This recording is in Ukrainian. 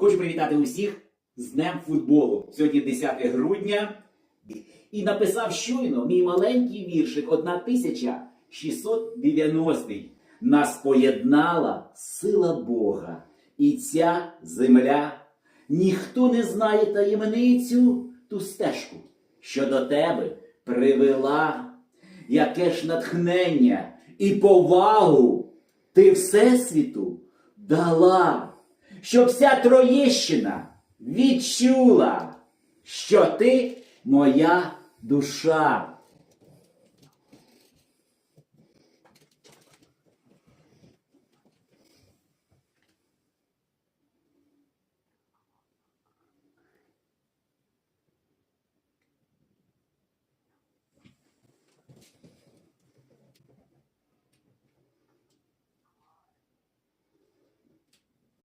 Хочу привітати усіх з Днем футболу. Сьогодні 10 грудня. І написав щойно мій маленький віршик 1690. Нас поєднала сила Бога і ця земля. Ніхто не знає таємницю ту стежку, що до тебе привела. Яке ж натхнення і повагу ти Всесвіту дала, щоб вся Троєщина відчула, що ти моя душа.